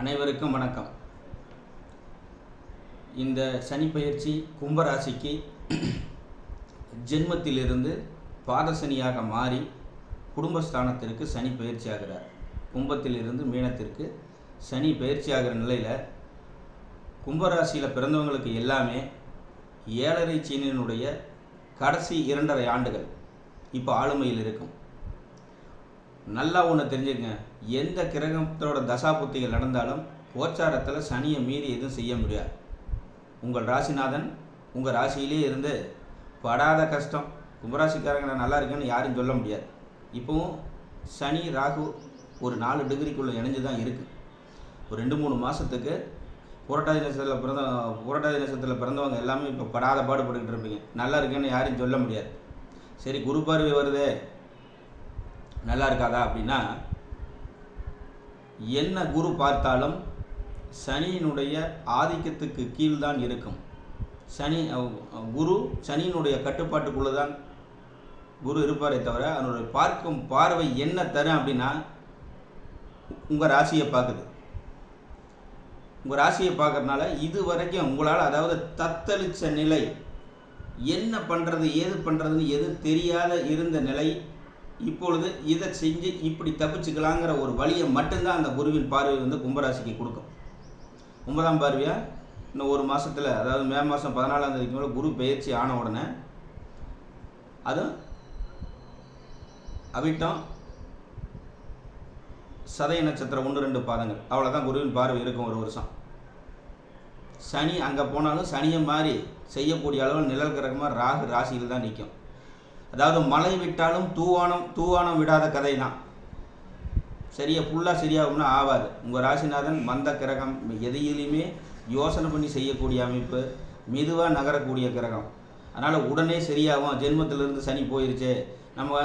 அனைவருக்கும் வணக்கம். இந்த சனி பயிற்சி கும்பராசிக்கு ஜென்மத்திலிருந்து பாதசனியாக மாறி குடும்பஸ்தானத்திற்கு சனி பயிற்சி ஆகிறார் கும்பத்திலிருந்து மீனத்திற்கு சனி பயிற்சி ஆகிற நிலையில் கும்பராசியில் பிறந்தவங்களுக்கு எல்லாமே ஏழரை சீனினுடைய கடைசி இரண்டரை ஆண்டுகள் இப்போ ஆளுமையில் இருக்கும். நல்லா ஒன்று தெரிஞ்சுக்கங்க. எந்த கிரகத்தோட தசாபுத்திகள் நடந்தாலும் கோச்சாரத்தில் சனியை மீறி எதுவும் செய்ய முடியாது. உங்கள் ராசிநாதன் உங்கள் ராசியிலே இருந்து படாத கஷ்டம். கும்பராசிக்காரங்க நான் நல்லா இருக்கேன்னு யாரும் சொல்ல முடியாது. இப்போவும் சனி ராகு ஒரு நாலு டிகிரிக்குள்ளே இணைஞ்சு தான் இருக்குது ஒரு ரெண்டு மூணு மாதத்துக்கு புரட்டாதி நட்சத்திரத்தில் பிறந்த புரட்டாதி நட்சத்திரத்தில் பிறந்தவங்க எல்லாமே இப்போ படாத பாடுபட்டுக்கிட்டு இருப்பீங்க. நல்லா இருக்குன்னு யாரும் சொல்ல முடியாது. சரி குரு பார்வை வருதே. நல்லா இருக்காதா அப்படின்னா என்ன குரு பார்த்தாலும் சனியினுடைய ஆதிக்கத்துக்கு கீழ்தான் இருக்கும். சனி குரு சனியினுடைய கட்டுப்பாட்டுக்குள்ளே தான் குரு இருப்பாரே தவிர அதனுடைய பார்க்கும் பார்வை என்ன தரும் அப்படின்னா உங்கள் ராசியை பார்க்குது. உங்கள் ராசியை பார்க்குறதுனால இது வரைக்கும் உங்களால் அதாவது தத்தளிச்ச நிலை என்ன பண்ணுறது ஏது பண்ணுறதுன்னு எதுவும் தெரியாத இருந்த நிலை இப்பொழுது இதை செஞ்சு இப்படி தப்பிச்சுக்கலாங்கிற ஒரு வழியை மட்டும்தான் அந்த குருவின் பார்வை வந்து கும்பராசிக்கு கொடுக்கும். ஒன்பதாம் பார்வையாக இன்னும் ஒரு மாதத்தில் அதாவது மே மாதம் பதினாலாம் தேதிக்கு மேலே குரு பயிற்சி ஆன உடனே அதுவும் அவிட்டம் சதய நட்சத்திரம் ஒன்று ரெண்டு பாதங்கள். அவ்வளோதான் குருவின் பார்வை இருக்கும் ஒரு வருஷம். சனி அங்கே போனாலும் சனியை மாதிரி செய்யக்கூடிய அளவில் நிழல் கிரகமாக ராகு ராசியில் தான் நிற்கும் அதாவது மழை விட்டாலும் தூவானம் தூவானம் விடாத கதை தான் சரியா ஃபுல்லாக சரியாகும்னா ஆகாது உங்கள் ராசிநாதன் மந்த கிரகம் எதையிலையுமே யோசனை பண்ணி செய்யக்கூடிய அமைப்பு மெதுவாக நகரக்கூடிய கிரகம். அதனால் உடனே சரியாகும். ஜென்மத்திலிருந்து சனி போயிருச்சு. நம்ம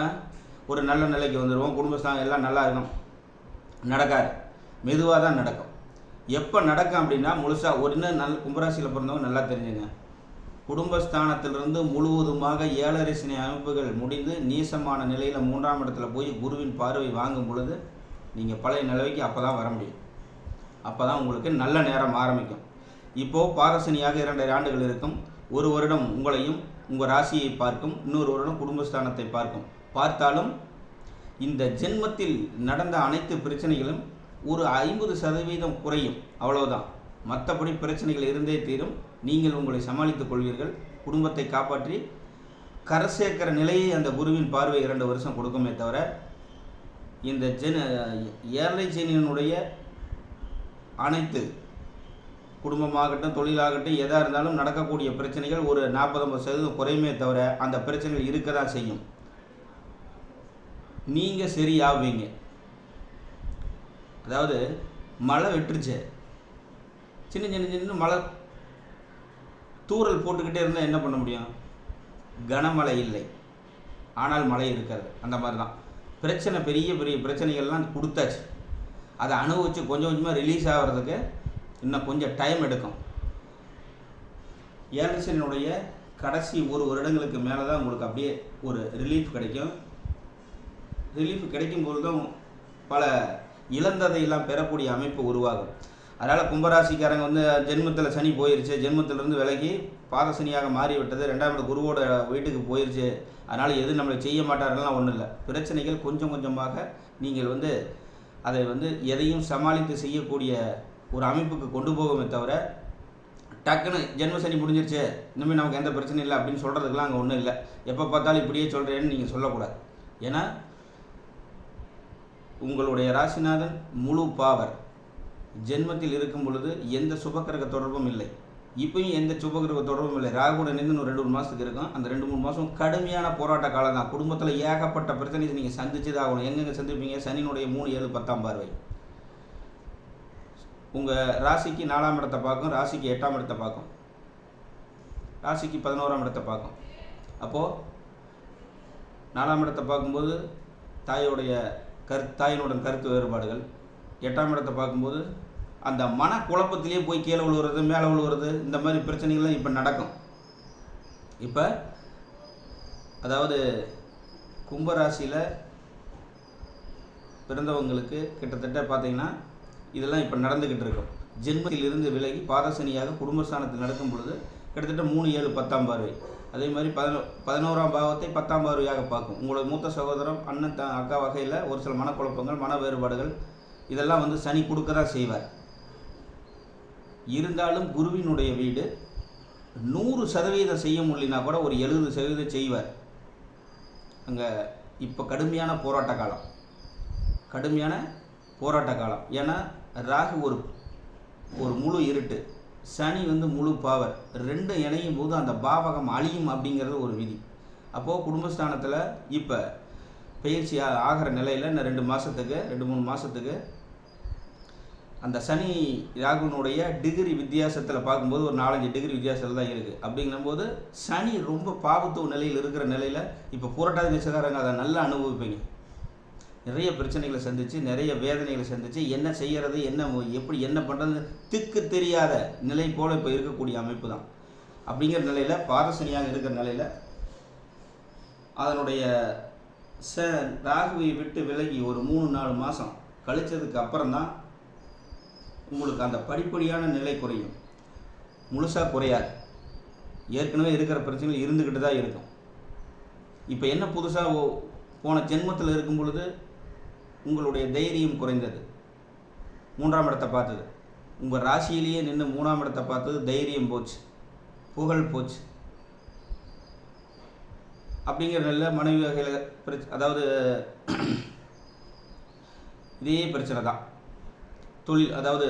ஒரு நல்ல நிலைக்கு வந்துடுவோம் குடும்பஸ்தானம் எல்லாம் நல்லா இருக்கும் நடக்காது. மெதுவாக தான் நடக்கும். எப்போ நடக்கும் அப்படின்னா முழுசாக ஒரு நல் நல்ல கும்பராசியில் பிறந்தவங்க நல்லா தெரிஞ்சுங்க. குடும்பஸ்தானத்திலிருந்து முழுவதுமாக ஏழரை சனி அமைப்புகள் முடிந்து நீசமான நிலையில் மூன்றாம் இடத்துல போய் குருவின் பார்வை வாங்கும் பொழுது நீங்கள் பழைய நிலைக்கு அப்போ தான் வர முடியும். அப்போ தான் உங்களுக்கு நல்ல நேரம் ஆரம்பிக்கும். இப்போது பாரசனியாக இரண்டரை ஆண்டுகள் இருக்கும். ஒரு வருடம் உங்களையும் உங்கள் ராசியை பார்க்கும். இன்னொரு வருடம் குடும்பஸ்தானத்தை பார்க்கும். பார்த்தாலும் இந்த ஜென்மத்தில் நடந்த அனைத்து பிரச்சனைகளும் ஒரு ஐம்பது சதவீதம் குறையும். அவ்வளோதான் மற்றபடி பிரச்சனைகள் இருந்தே தீரும். நீங்கள் உங்களை சமாளித்துக் கொள்வீர்கள். குடும்பத்தை காப்பாற்றி கரை சேர்க்கிற நிலையை அந்த குருவின் பார்வை இரண்டு வருஷம் கொடுக்குமே தவிர இந்த ஜென ஏழை ஜெனியனுடைய அனைத்து குடும்பமாகட்டும் தொழிலாகட்டும் எதாக இருந்தாலும் நடக்கக்கூடிய பிரச்சனைகள் ஒரு நாற்பது ஐம்பது சதவீதம் குறையுமே தவிர அந்த பிரச்சனைகள் இருக்க தான் செய்யும். நீங்கள் சரியாவீங்க. அதாவது மழை வெட்டுருச்சு. சின்ன சின்ன சின்ன மழை தூறல் போட்டுக்கிட்டே இருந்தால் என்ன பண்ண முடியும்? கனமழை இல்லை. ஆனால் மழை இருக்காது அந்த மாதிரி தான் பிரச்சனை பெரிய பெரிய பிரச்சனைகள்லாம் கொடுத்தாச்சு. அதை அனுபவித்து கொஞ்சம் கொஞ்சமாக ரிலீஸ் ஆகிறதுக்கு இன்னும் கொஞ்சம் டைம் எடுக்கும். ஏழரசனுடைய கடைசி ஒரு வருடங்களுக்கு மேலே தான் உங்களுக்கு அப்படியே ஒரு ரிலீஃப் கிடைக்கும். ரிலீஃப் கிடைக்கும்போது தான் பல இழந்ததையெல்லாம் பெறக்கூடிய அமைப்பு உருவாகும். அதனால் கும்பராசிக்காரங்க வந்து ஜென்மத்தில் சனி போயிருச்சு. ஜென்மத்திலிருந்து விலகி பாதசனியாக மாறிவிட்டது. ரெண்டாம் இடம் குருவோட வீட்டுக்கு போயிருச்சு. அதனால் எதுவும் நம்மளை செய்ய மாட்டார்கள்லாம் ஒன்றும் இல்லை. பிரச்சனைகள் கொஞ்சம் கொஞ்சமாக நீங்கள் வந்து அதை வந்து எதையும் சமாளித்து செய்யக்கூடிய ஒரு அமைப்புக்கு கொண்டு போகுமே தவிர டக்குன்னு ஜென்ம சனி முடிஞ்சிருச்சு. இனிமேல் நமக்கு எந்த பிரச்சனையும் இல்லை அப்படின்னு சொல்கிறதுக்குலாம் அங்கே ஒன்றும் இல்லை. எப்போ பார்த்தாலும் இப்படியே சொல்கிறேன்னு நீங்கள் சொல்லக்கூடாது. ஏன்னா உங்களுடைய ராசிநாதன் முழு பாவர். ஜென்மத்தில் இருக்கும் பொழுது எந்த சுபக்கிரக தொடர்பும் இல்லை. இப்பயும் எந்த சுபகிரக தொடர்பும் இல்லை. ராகுடன் நின்று இன்னும் ரெண்டு மூணு மாதத்துக்கு இருக்கும். அந்த ரெண்டு மூணு மாதம் கடுமையான போராட்ட காலம் தான். குடும்பத்தில் ஏகப்பட்ட பிரச்சனையை நீங்கள் சந்திச்சு தான் ஆகணும். எங்கெங்கே சந்திப்பீங்க? சனியினுடைய மூணு ஏழு பத்தாம் பார்வை. உங்கள் ராசிக்கு நாலாம் இடத்தை பார்க்கும் ராசிக்கு எட்டாம் இடத்தை பார்க்கும். ராசிக்கு பதினோராம் இடத்தை பார்க்கும். அப்போது நாலாம் இடத்தை பார்க்கும்போது தாயோடைய கரு தாயினுடன் கருத்து வேறுபாடுகள். எட்டாம் இடத்தை பார்க்கும்போது அந்த மன குழப்பத்திலேயே போய் கீழே விழுவுறது மேலே விழுவுறது இந்த மாதிரி பிரச்சனைகள்லாம் இப்போ நடக்கும். இப்போ அதாவது கும்பராசியில் பிறந்தவங்களுக்கு கிட்டத்தட்ட பார்த்தீங்கன்னா இதெல்லாம் இப்போ நடந்துக்கிட்டு இருக்கும். ஜென்மத்திலிருந்து விலகி பாதசனியாக குடும்பஸ்தானத்தில் நடக்கும் பொழுது கிட்டத்தட்ட மூணு ஏழு பத்தாம் பார்வை. அதே மாதிரி பதினோ பதினோராம் பாவத்தை பத்தாம் பார்வையாக பார்க்கும். உங்களோட மூத்த சகோதரம் அண்ணன் த அக்கா வகையில் ஒரு சில மனக்குழப்பங்கள் மன வேறுபாடுகள் இதெல்லாம் வந்து சனி கொடுக்க தான் செய்வார். இருந்தாலும் குருவினுடைய வீடு நூறு சதவீதம் செய்ய முடியலனா கூட ஒரு எழுபது சதவீதம் செய்வார். அங்கே இப்போ கடுமையான போராட்ட காலம். கடுமையான போராட்ட காலம். ஏன்னா ராகு ஒரு ஒரு முழு இருட்டு. சனி வந்து முழு பாவர் ரெண்டும் இணையும் போது அந்த பாவகம் அழியும் அப்படிங்கிறது ஒரு விதி. அப்போது குடும்பஸ்தானத்தில் இப்போ பயிற்சி ஆ- ஆகிற நிலையில் இன்னும் ரெண்டு மாதத்துக்கு ரெண்டு மூணு மாதத்துக்கு அந்த சனி ராகுனுடைய டிகிரி வித்தியாசத்தில் பார்க்கும்போது ஒரு நாலஞ்சு டிகிரி வித்தியாசத்தில் தான் இருக்குது அப்படிங்கும்போது சனி ரொம்ப பாவத்துவ நிலையில் இருக்கிற நிலையில் இப்போ புரட்டாதி நிச்சயக்காரங்க அதை நல்லா அனுபவிப்பீங்க. நிறைய பிரச்சனைகளை சந்தித்து நிறைய வேதனைகளை சந்தித்து என்ன செய்யறது என்ன எப்படி என்ன பண்ணுறது திக்கு தெரியாத நிலை போல் இப்போ இருக்கக்கூடிய அமைப்பு தான். அப்படிங்கிற நிலையில் பாதசனியாக இருக்கிற நிலையில் அதனுடைய ச ராகுவை விட்டு விலகி ஒரு மூணு நாலு மாதம் கழித்ததுக்கு அப்புறம் தான் உங்களுக்கு அந்த படிப்படியான நிலை குறையும். முழுசாக குறையாது. ஏற்கனவே இருக்கிற பிரச்சனைகள் இருந்துக்கிட்டு தான் இருக்கும். இப்போ என்ன புதுசாக போன ஜென்மத்தில் இருக்கும் பொழுது உங்களுடைய தைரியம் குறைந்தது. மூன்றாம் இடத்தை பார்த்தது. உங்கள் ராசியிலேயே நின்று மூணாம் இடத்தை பார்த்தது தைரியம் போச்சு. புகழ் போச்சு. அப்படிங்கிற நல்ல மனைவி வகையில் பிரச் அதாவது இதே பிரச்சனை தான். தொழில் அதாவது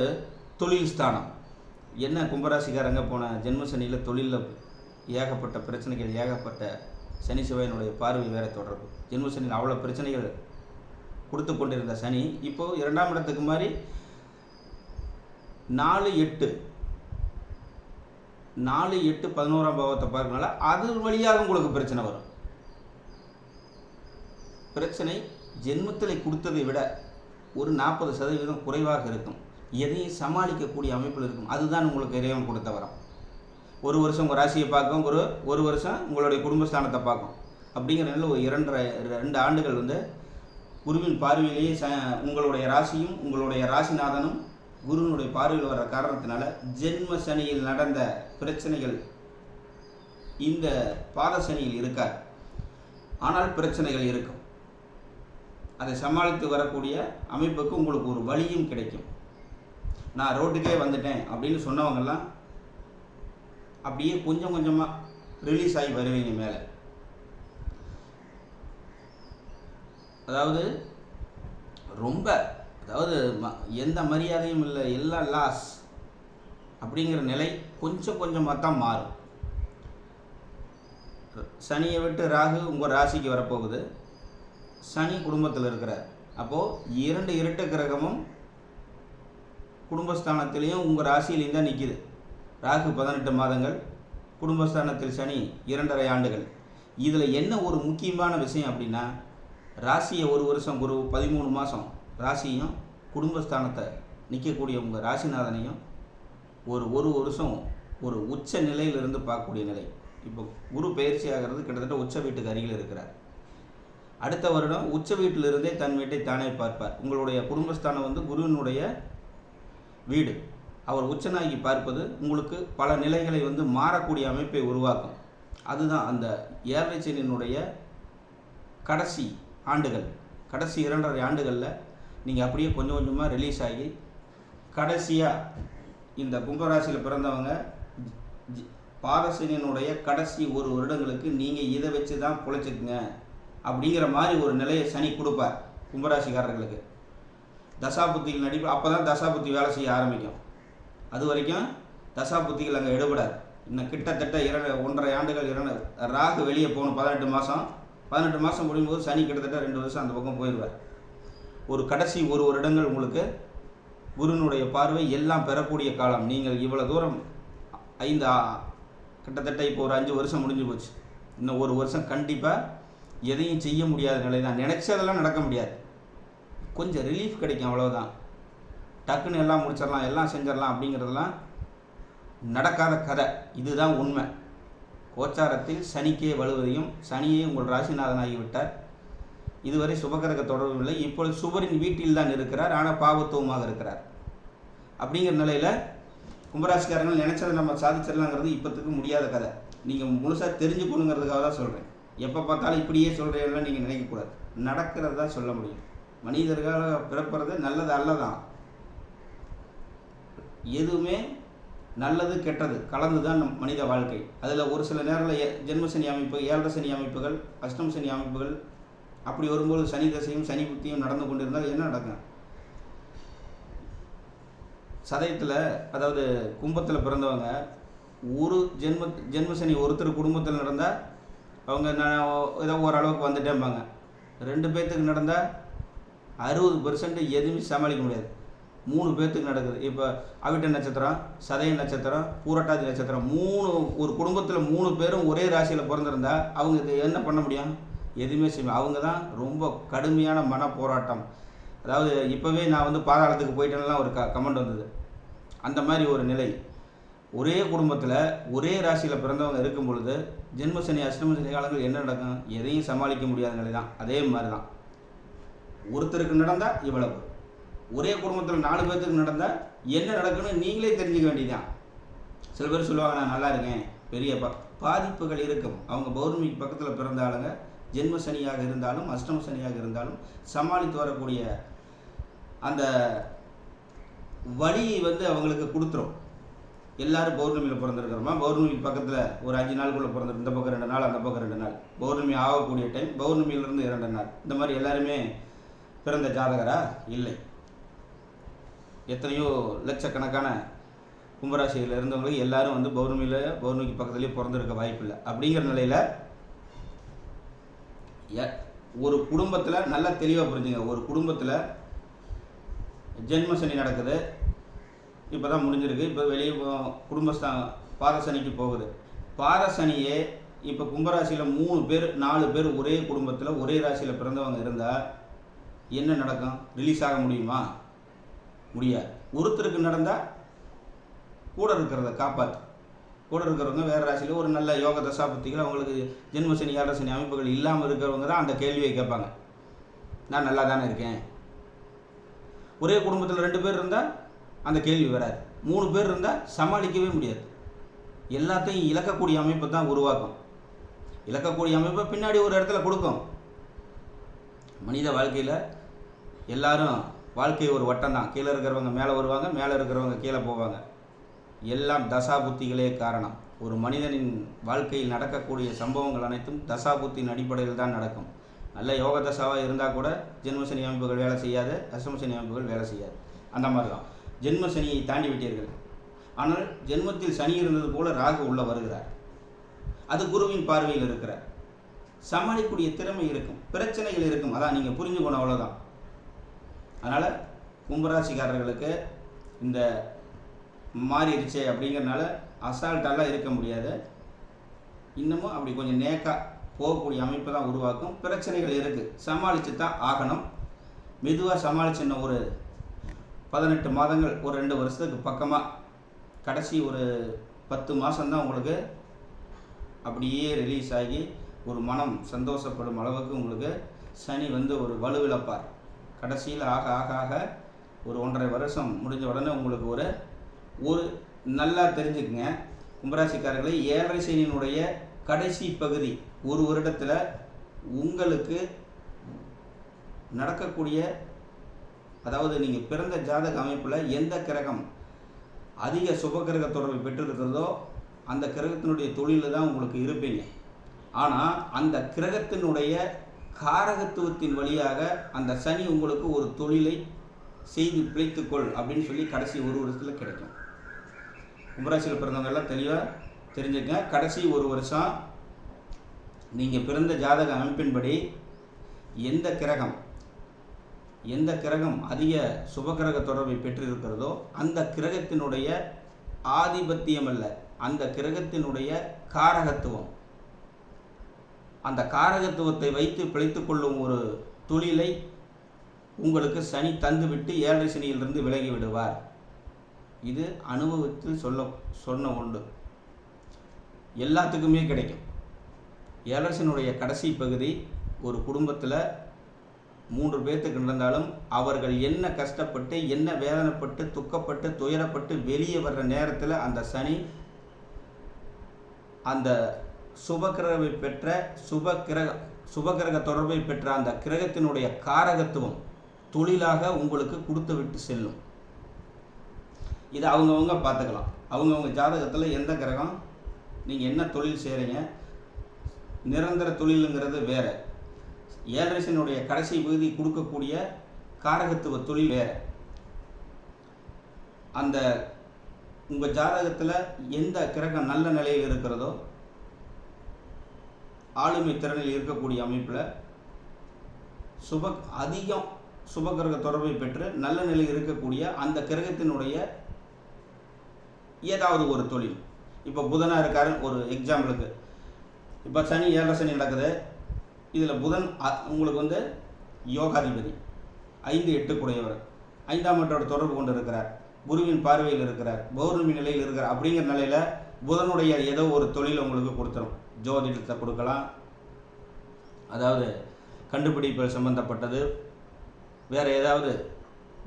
தொழில் ஸ்தானம். என்ன கும்பராசிக்காரங்க போன ஜென்ம சனியில் தொழிலில் ஏகப்பட்ட பிரச்சனைகள் ஏகப்பட்ட சனி சிவனுடைய பார்வை வேற தொடர்பு. ஜென்ம சனியில் அவ்வளோ பிரச்சனைகள் கொடுத்து கொண்டிருந்த சனி இப்போது இரண்டாம் இடத்துக்கு மாதிரி நாலு எட்டு. நாலு எட்டு பதினோராம் பாவத்தை பார்க்கனால அது வழியாக உங்களுக்கு பிரச்சனை வரும். பிரச்சனை ஜென்மத்தில் கொடுத்ததை விட ஒரு நாற்பது சதவீதம் குறைவாக இருக்கும். எதையும் சமாளிக்கக்கூடிய அமைப்பில் இருக்கும். அதுதான் உங்களுக்கு இறைவன் கொடுத்த வரம். ஒரு வருஷம் உங்கள் ராசியை பார்க்கும் ஒரு ஒரு வருஷம் உங்களுடைய குடும்பஸ்தானத்தை பார்க்கும். அப்படிங்கிற நிலையில் ஒரு இரண்டரை ரெண்டு ஆண்டுகள் வந்து குருவின் பார்வையிலேயே ச உங்களுடைய ராசியும் உங்களுடைய ராசிநாதனும் குருவினுடைய பார்வையில் வர்ற காரணத்தினால ஜென்ம சனியில் நடந்த பிரச்சனைகள் இந்த பாத சனியில் இருக்காது. ஆனால் பிரச்சனைகள் இருக்கும். அதை சமாளித்து வரக்கூடிய அமைப்புக்கு உங்களுக்கு ஒரு வழியும் கிடைக்கும். நான் ரோட்டுக்கே வந்துட்டேன் அப்படின்னு சொன்னவங்கெல்லாம் அப்படியே கொஞ்சம் கொஞ்சமாக ரிலீஸ் ஆகி வருவீங்க மேலே. அதாவது ரொம்ப அதாவது ம- எந்த மரியாதையும் இல்லை எல்லாம் லாஸ் அப்படிங்கிற நிலை கொஞ்சம் கொஞ்சமாக தான் மாறும். சனியை விட்டு ராகு உங்கள் ராசிக்கு வரப்போகுது. சனி குடும்பத்தில் இருக்கிறார். அப்போது இரண்டு இரட்ட கிரகமும் குடும்பஸ்தானத்திலையும் உங்கள் ராசியிலையும் தான் நிற்கிது ராகு பதினெட்டு மாதங்கள் குடும்பஸ்தானத்தில் சனி இரண்டரை ஆண்டுகள். இதில் என்ன ஒரு முக்கியமான விஷயம் அப்படின்னா ராசியை ஒரு வருஷம் குரு பதிமூணு மாதம் ராசியும் குடும்பஸ்தானத்தை நிற்கக்கூடிய உங்கள் ராசிநாதனையும் ஒரு ஒரு வருஷம் ஒரு உச்ச நிலையிலிருந்து பார்க்கக்கூடிய நிலை. இப்போ குரு பயிற்சி ஆகிறது கிட்டத்தட்ட உச்ச வீட்டுக்கு அருகில் இருக்கிறார். அடுத்த வருடம் உச்ச வீட்டிலிருந்தே தன் வீட்டை தானே பார்ப்பார். உங்களுடைய குடும்பஸ்தானம் வந்து குருவினுடைய வீடு. அவர் உச்சனாகி பார்ப்பது உங்களுக்கு பல நிலைகளை வந்து மாறக்கூடிய அமைப்பை உருவாக்கும். அதுதான் அந்த ஏர்லைச்சனினுடைய கடைசி ஆண்டுகள். கடைசி இரண்டரை ஆண்டுகளில் நீங்கள் அப்படியே கொஞ்சம் கொஞ்சமாக ரிலீஸ் ஆகி கடைசியாக இந்த கும்பராசியில் பிறந்தவங்க ஜி- பாதசனியனுடைய கடைசி ஒரு வருடங்களுக்கு நீங்கள் இதை வச்சு தான் பிழைச்சிக்குங்க. அப்படிங்கிற மாதிரி ஒரு நிலையை சனி கொடுப்பார் கும்பராசிக்காரர்களுக்கு. தசாபுத்திகள் நடிப்பு அப்போ தான் தசாபுத்தி வேலை செய்ய ஆரம்பிக்கும். அது வரைக்கும் தசாபுத்திகள் அங்கே எடுபடாது. இன்னும் கிட்டத்தட்ட இரண்டு ஒன்றரை ஆண்டுகள் இரண்டு ராகு வெளியே போகணும் பதினெட்டு மாதம் பதினெட்டு மாதம் முடியும்போது சனி கிட்டத்தட்ட ரெண்டு வருஷம் அந்த பக்கம் போயிடுவார். ஒரு கடைசி ஒரு வருடங்கள் உங்களுக்கு குருனுடைய பார்வை எல்லாம் பெறக்கூடிய காலம். நீங்கள் இவ்வளோ தூரம் ஐந்து கிட்டத்தட்ட இப்போ ஒரு அஞ்சு வருஷம் முடிஞ்சு போச்சு. இன்னும் ஒரு வருஷம் கண்டிப்பாக எதையும் செய்ய முடியாத நிலை தான் நினச்சதெல்லாம் நடக்க முடியாது. கொஞ்சம் ரிலீஃப் கிடைக்கும் அவ்வளோதான் டக்குன்னு எல்லாம் முடிச்சிடலாம் எல்லாம் செஞ்சிடலாம் அப்படிங்கிறதெல்லாம் நடக்காத கதை. இதுதான் உண்மை. கோச்சாரத்தில் சனிக்கே வலுவதையும் சனியே உங்கள் ராசிநாதனாகி விட்டார் இதுவரை சுபகரக தொடர்பு இல்லை. இப்பொழுது சுபரின் வீட்டில் தான் இருக்கிறார். ஆனால் பாவத்துவமாக இருக்கிறார். அப்படிங்கிற நிலையில் கும்பராசிக்காரங்கள் நினைச்சதை நம்ம சாதிச்சிடலாங்கிறது இப்போத்துக்கு முடியாத கதை. நீங்கள் முழுசாக தெரிஞ்சுக்கணுங்கிறதுக்காக தான் சொல்கிறேன் எப்போ பார்த்தாலும் இப்படியே சொல்கிறீங்கலாம் நீங்கள் நினைக்கக்கூடாது. நடக்கிறது தான் சொல்ல முடியும். மனிதர்கள் பிறப்புறது நல்லது அல்லதான். எதுவுமே நல்லது கெட்டது கலந்து தான் நம் மனித வாழ்க்கை. அதில் ஒரு சில நேரங்களில் ஜென்ம சனி அமைப்பு ஏழரை சனி அமைப்புகள் அஷ்டம் சனி அமைப்புகள் அப்படி வரும்போது சனி தசையும் சனி புத்தியும் நடந்து கொண்டிருந்தால் என்ன நடக்கும்? சதயத்தில் அதாவது கும்பத்தில் பிறந்தவங்க ஒரு ஜென்ம ஜென்ம சனி ஒருத்தர் குடும்பத்தில் நடந்தால் அவங்க நான் ஏதோ ஓரளவுக்கு வந்துட்டேன்பாங்க ரெண்டு பேர்த்துக்கு நடந்தால் அறுபது பெர்சன்ட் எதுவுமே சமாளிக்க முடியாது. மூணு பேர்த்துக்கு நடக்குது. இப்போ அவிட்ட நட்சத்திரம் சதய நட்சத்திரம் பூரட்டாதி நட்சத்திரம் மூணு ஒரு குடும்பத்தில் மூணு பேரும் ஒரே ராசியில் பிறந்திருந்தா அவங்க இது என்ன பண்ண முடியும்? எதுவுமே செய்யும் அவங்க தான் ரொம்ப கடுமையான மன போராட்டம். அதாவது இப்போவே நான் வந்து பாதாளத்துக்கு போயிட்டேன்லாம் ஒரு க கமெண்ட் வந்தது. அந்த மாதிரி ஒரு நிலை. ஒரே குடும்பத்தில் ஒரே ராசியில் பிறந்தவங்க இருக்கும் பொழுது ஜென்ம சனி அஷ்டம சனி காலங்கள் என்ன நடக்கும்? எதையும் சமாளிக்க முடியாத நிலை தான் அதே மாதிரி தான் ஒருத்தருக்கு நடந்தால் இவ்வளவு. ஒரே குடும்பத்தில் நாலு பேர்த்துக்கு நடந்தால் என்ன நடக்குன்னு நீங்களே தெரிஞ்சுக்க வேண்டியதுதான். சில பேர் சொல்லுவாங்க நான் நல்லா இருக்கேன் பெரிய பா பாதிப்புகள் இருக்கும். அவங்க பௌர்ணமிக்கு பக்கத்தில் பிறந்த ஆளுங்க ஜென்ம சனியாக இருந்தாலும் அஷ்டம சனியாக இருந்தாலும் சமாளித்து வரக்கூடிய அந்த வழியை வந்து அவங்களுக்கு கொடுத்துரும். எல்லாரும் பௌர்ணமியில் பிறந்திருக்கிறோமா? பௌர்ணமிக்கு பக்கத்தில் ஒரு அஞ்சு நாளுக்குள்ளே பிறந்திருக்கு இந்த பக்கம் ரெண்டு நாள் அந்த பக்கம் ரெண்டு நாள். பௌர்ணமி ஆகக்கூடிய டைம் பௌர்ணமியிலிருந்து இரண்டு நாள். இந்த மாதிரி எல்லாருமே பிறந்த ஜாதகரா? இல்லை. எத்தனையோ லட்சக்கணக்கான கும்பராசியில் இருந்தவங்களுக்கு எல்லாரும் வந்து பௌர்ணமியில் பௌர்ணமிக்கு பக்கத்துலேயே பிறந்திருக்க வாய்ப்பில்லை. அப்படிங்கிற நிலையில் எ- ஒரு குடும்பத்தில் நல்லா தெளிவாக புரிஞ்சுங்க. ஒரு குடும்பத்தில் ஜென்ம சனி நடக்குது. இப்போ தான் முடிஞ்சிருக்கு. இப்போ வெளியே போ- குடும்பஸ்தா பாதசனிக்கு போகுது. பாதசனியே இப்போ கும்பராசியில் மூணு பேர் நாலு பேர் ஒரே குடும்பத்தில் ஒரே ராசியில் பிறந்தவங்க இருந்தால் என்ன நடக்கும்? ரிலீஸ் ஆக முடியுமா? முடியாது. ஒருத்தருக்கு நடந்தால் கூட இருக்கிறத காப்பாற்று கூட இருக்கிறவங்க வேறு ராசியில் ஒரு நல்ல யோக தசாபத்திகள் அவங்களுக்கு ஜென்ம சனி ஏழரை சனி அமைப்புகள் இல்லாமல் இருக்கிறவங்க தான் அந்த கேள்வியை கேட்பாங்க. நான் நல்லா தானே இருக்கேன்? ஒரே குடும்பத்தில் ரெண்டு பேர் இருந்தால் அந்த கேள்வி வராது. மூணு பேர் இருந்தால் சமாளிக்கவே முடியாது. எல்லாத்தையும் இழக்கக்கூடிய அமைப்பை தான் உருவாக்கும். இழக்கக்கூடிய அமைப்பை பின்னாடி ஒரு இடத்துல கொடுக்கும். மனித வாழ்க்கையில் எல்லாரும் வாழ்க்கை ஒரு வட்டம் தான். கீழே இருக்கிறவங்க மேலே வருவாங்க மேலே இருக்கிறவங்க கீழே போவாங்க. எல்லாம் தசா புத்திகளே காரணம். ஒரு மனிதனின் வாழ்க்கையில் நடக்கக்கூடிய சம்பவங்கள் அனைத்தும் தசா புத்தியின் அடிப்படையில் தான் நடக்கும். நல்ல யோக தசாவாக இருந்தால் கூட ஜென்மசனி அமைப்புகள் வேலை செய்யாது அஷ்டமசனி அமைப்புகள் வேலை செய்யாது. அந்த மாதிரி தான். ஜென்ம சனியை தாண்டி விட்டீர்கள். ஆனால் ஜென்மத்தில் சனி இருந்தது போல ராகு உள்ள வருகிறார். அது குருவின் பார்வையில் இருக்கிறார். சமாளிக்கக்கூடிய திறமை இருக்கும். பிரச்சனைகள் இருக்கும். அதான் நீங்கள் புரிஞ்சுக்கணும் அவ்வளோதான் அதனால் கும்பராசிக்காரர்களுக்கு இந்த மாறிடுச்சே அப்படிங்கிறனால அசால்ட்டாலாம் இருக்க முடியாது. இன்னமும் அப்படி கொஞ்சம் நேக்காக போகக்கூடிய அமைப்பு தான் உருவாக்கும். பிரச்சனைகள் இருக்குது சமாளித்து தான் ஆகணும் மெதுவாக சமாளிச்சுன்ன ஒரு பதினெட்டு மாதங்கள் ஒரு ரெண்டு வருஷத்துக்கு பக்கமாக கடைசி ஒரு பத்து மாதம்தான் உங்களுக்கு அப்படியே ரிலீஸ் ஆகி ஒரு மனம் சந்தோஷப்படும் அளவுக்கு உங்களுக்கு சனி வந்து ஒரு வலுவிழப்பார். கடைசியில் ஆக ஆக ஆக ஒரு ஒன்றரை வருஷம் முடிஞ்ச உடனே உங்களுக்கு ஒரு ஒரு நல்லா தெரிஞ்சுக்குங்க. கும்பராசிக்காரர்களை ஏழரை சனியினுடைய கடைசி பகுதி ஒரு வருடத்தில் உங்களுக்கு நடக்கக்கூடிய அதாவது நீங்கள் பிறந்த ஜாதக அமைப்பில் எந்த கிரகம் அதிக சுபகிரக தொடர்பு பெற்றிருக்கிறதோ அந்த கிரகத்தினுடைய தொழிலில் தான் உங்களுக்கு இருப்பீங்க. ஆனால் அந்த கிரகத்தினுடைய காரகத்துவத்தின் வழியாக அந்த சனி உங்களுக்கு ஒரு தொழிலை செய்து பிழைத்துக்கொள் அப்படின்னு சொல்லி கடைசி ஒரு வருஷத்தில் கிடைக்கும். கும்பராசியில் பிறந்தவங்க எல்லாம் தெளிவாக தெரிஞ்சுக்க கடைசி ஒரு வருஷம் நீங்கள் பிறந்த ஜாதக அமைப்பின்படி எந்த கிரகம் எந்த கிரகம் அதிக சுபகிரக தொடர்பை பெற்றிருக்கிறதோ அந்த கிரகத்தினுடைய ஆதிபத்தியம் அல்ல. அந்த கிரகத்தினுடைய காரகத்துவம். அந்த காரகத்துவத்தை வைத்து பிழைத்து கொள்ளும் ஒரு தொழிலை உங்களுக்கு சனி தந்துவிட்டு ஏழரை சனியிலிருந்து விலகி விடுவார். இது அனுபவித்து சொல்ல சொன்ன உண்டு. எல்லாத்துக்குமே கிடைக்கும். ஏழரசனுடைய கடைசி பகுதி ஒரு குடும்பத்தில் மூன்று பேர்த்துக்கு நடந்தாலும் அவர்கள் என்ன கஷ்டப்பட்டு என்ன வேதனைப்பட்டு துக்கப்பட்டு துயரப்பட்டு வெளியே வர்ற நேரத்தில் அந்த சனி அந்த சுபக்கிரகவை பெற்ற சுபக்கிரக சுபக்கிரக தொடர்பை பெற்ற அந்த கிரகத்தினுடைய காரகத்துவம் தொழிலாக உங்களுக்கு கொடுத்து விட்டு செல்லும். இதை அவங்கவுங்க பார்த்துக்கலாம். அவங்கவுங்க ஜாதகத்தில் எந்த கிரகம்? நீங்கள் என்ன தொழில் செய்கிறீங்க நிரந்தர தொழிலுங்கிறது வேறு. ஏழரசனுடைய கடைசி பகுதி கொடுக்கக்கூடிய காரகத்துவ தொழில் வேறு. அந்த உங்கள் ஜாதகத்தில் எந்த கிரகம் நல்ல நிலையில் இருக்கிறதோ ஆளுமை திறனில் இருக்கக்கூடிய அமைப்பில் சுப அதிகம் சுபகிரக தொடர்பை பெற்று நல்ல நிலையில் இருக்கக்கூடிய அந்த கிரகத்தினுடைய ஏதாவது ஒரு தொழில். இப்போ புதனாக இருக்காரு ஒரு எக்ஸாம்பிளுக்கு இப்போ சனி ஏழரை சனி நடக்குது. இதில் புதன் உங்களுக்கு வந்து யோகாதிபதி. ஐந்து எட்டு குடையவர் ஐந்தாம் வீட்டோட தொடர்பு கொண்டு இருக்கிறார். குருவின் பார்வையில் இருக்கிறார். பௌர்ணமி நிலையில் இருக்கிறார். அப்படிங்கிற நிலையில் புதனுடைய ஏதோ ஒரு தொழில் உங்களுக்கு கொடுத்துரும். ஜோதிடத்தை கொடுக்கலாம். அதாவது கண்டுபிடிப்பு சம்பந்தப்பட்டது. வேறு ஏதாவது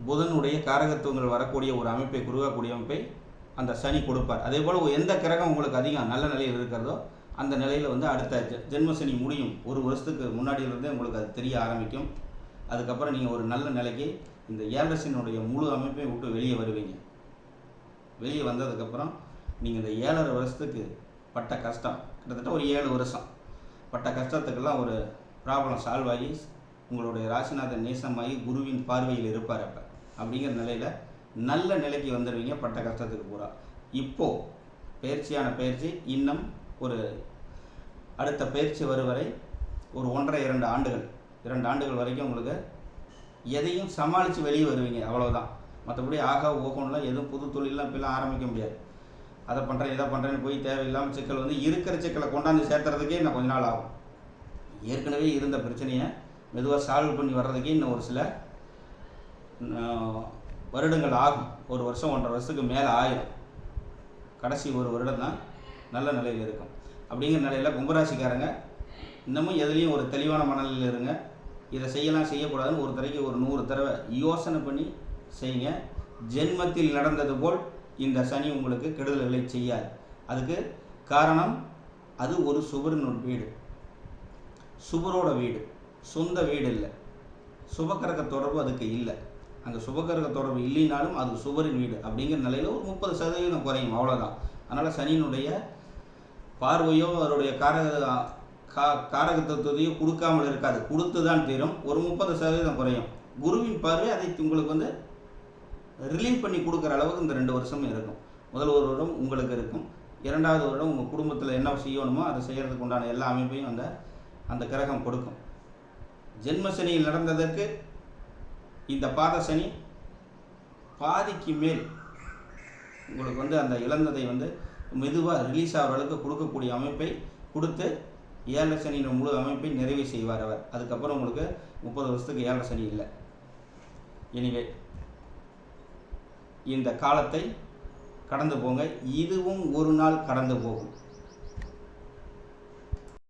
புதனுடைய காரகத்துவங்கள் வரக்கூடிய ஒரு அமைப்பை உருவாக்கக்கூடிய அமைப்பை அந்த சனி கொடுப்பார். அதே போல் எந்த கிரகம் உங்களுக்கு அதிகம் நல்ல நிலையில் இருக்கிறதோ அந்த நிலையில் வந்து அடுத்த ஜெ- ஜென்மசனி முடியும். ஒரு வருஷத்துக்கு முன்னாடியிலிருந்தே உங்களுக்கு அது தெரிய ஆரம்பிக்கும். அதுக்கப்புறம் நீங்கள் ஒரு நல்ல நிலைக்கு இந்த ஏழரசனுடைய முழு அமைப்பையும் விட்டு வெளியே வருவீங்க. வெளியே வந்ததுக்கப்புறம் நீங்கள் இந்த ஏழரை வருஷத்துக்கு பட்ட கஷ்டம் கிட்டத்தட்ட ஒரு ஏழு வருஷம். பட்ட கஷ்டத்துக்கெல்லாம் ஒரு ப்ராப்ளம் சால்வ் ஆகி உங்களுடைய ராசிநாதன் நேசமாகி குருவின் பார்வையில் இருப்பார் அப்போ. அப்படிங்கிற நிலையில் நல்ல நிலைக்கு வந்துடுவீங்க பட்ட கஷ்டத்துக்கு பூரா. இப்போது பயிற்சியான பயிற்சி இன்னும் ஒரு அடுத்த பயிற்சி வரும் வரை ஒரு ஒன்றரை இரண்டு ஆண்டுகள். இரண்டு ஆண்டுகள் வரைக்கும் உங்களுக்கு எதையும் சமாளித்து வெளியே வருவீங்க. அவ்வளோதான் மற்றபடி ஆகா ஓகோன்லாம் எதுவும் புது தொழிலெலாம் இப்பெல்லாம் ஆரம்பிக்க முடியாது. அதை பண்ணுறேன் இதை பண்ணுறேன்னு போய் தேவையில்லாமல் சிக்கல் வந்து இருக்கிற சிக்கலை கொண்டாந்து சேர்த்துறதுக்கே இன்னும் கொஞ்ச நாள் ஆகும். ஏற்கனவே இருந்த பிரச்சனையை மெதுவாக சால்வ் பண்ணி வர்றதுக்கே இன்னும் ஒரு சில வருடங்கள் ஆகும். ஒரு வருஷம் ஒன்றரை வருஷத்துக்கு மேலே ஆயிடும் கடைசி ஒரு வருடம் தான் நல்ல நிலையில் இருக்கும். அப்படிங்கிற நிலையில் கும்பராசிக்காரங்க இன்னமும் எதுலேயும் ஒரு தெளிவான மனநிலையில் இருங்க. இதை செய்யலாம் செய்யக்கூடாதுன்னு ஒரு தடவைக்கு ஒரு நூறு தடவை யோசனை பண்ணி செய்யுங்க. ஜென்மத்தில் நடந்தது போல் இந்த சனி உங்களுக்கு கெடுதல்களை செய்யாது. அதுக்கு காரணம் அது ஒரு சுபரின் வீடு. சுபரோட வீடு. சொந்த வீடு இல்லை. சுபக்கரக தொடர்பு அதுக்கு இல்லை. அந்த சுபக்கரக தொடர்பு இல்லைனாலும் அது சுபரின் வீடு. அப்படிங்கிற நிலையில் ஒரு முப்பது சதவீதம் குறையும். அவ்வளோதான் அதனால் சனியினுடைய பார்வையோ அவருடைய காரக கா காரகத்துவத்தையோ கொடுக்காமல் இருக்காது. கொடுத்து தான் தீரும். ஒரு முப்பது சதவீதம் குறையும். குருவின் பார்வை அதை உங்களுக்கு வந்து ரிலீவ் பண்ணி கொடுக்குற அளவுக்கு இந்த ரெண்டு வருஷம் இருக்கும். முதல் ஒரு வருடம் உங்களுக்கு இருக்கும். இரண்டாவது வருடம் உங்கள் குடும்பத்தில் என்ன செய்யணுமோ அதை செய்கிறதுக்கு உண்டான எல்லா அமைப்பையும் அந்த அந்த கிரகம் கொடுக்கும். ஜென்ம சனியில் நடந்ததற்கு இந்த பாத சனி பாதிக்கு மேல் உங்களுக்கு வந்து அந்த இழந்ததை வந்து மெதுவாக ரிலீஸ் ஆகிற அளவுக்கு கொடுக்கக்கூடிய அமைப்பை கொடுத்து ஏழரை சனியின் முழு அமைப்பை நிறைவு செய்வார் அவர். அதுக்கப்புறம் உங்களுக்கு முப்பது வருஷத்துக்கு ஏழரை சனி இல்லை. எனிவே இந்த காலத்தை கடந்து போங்க. இதுவும் ஒரு நாள் கடந்து போகும்.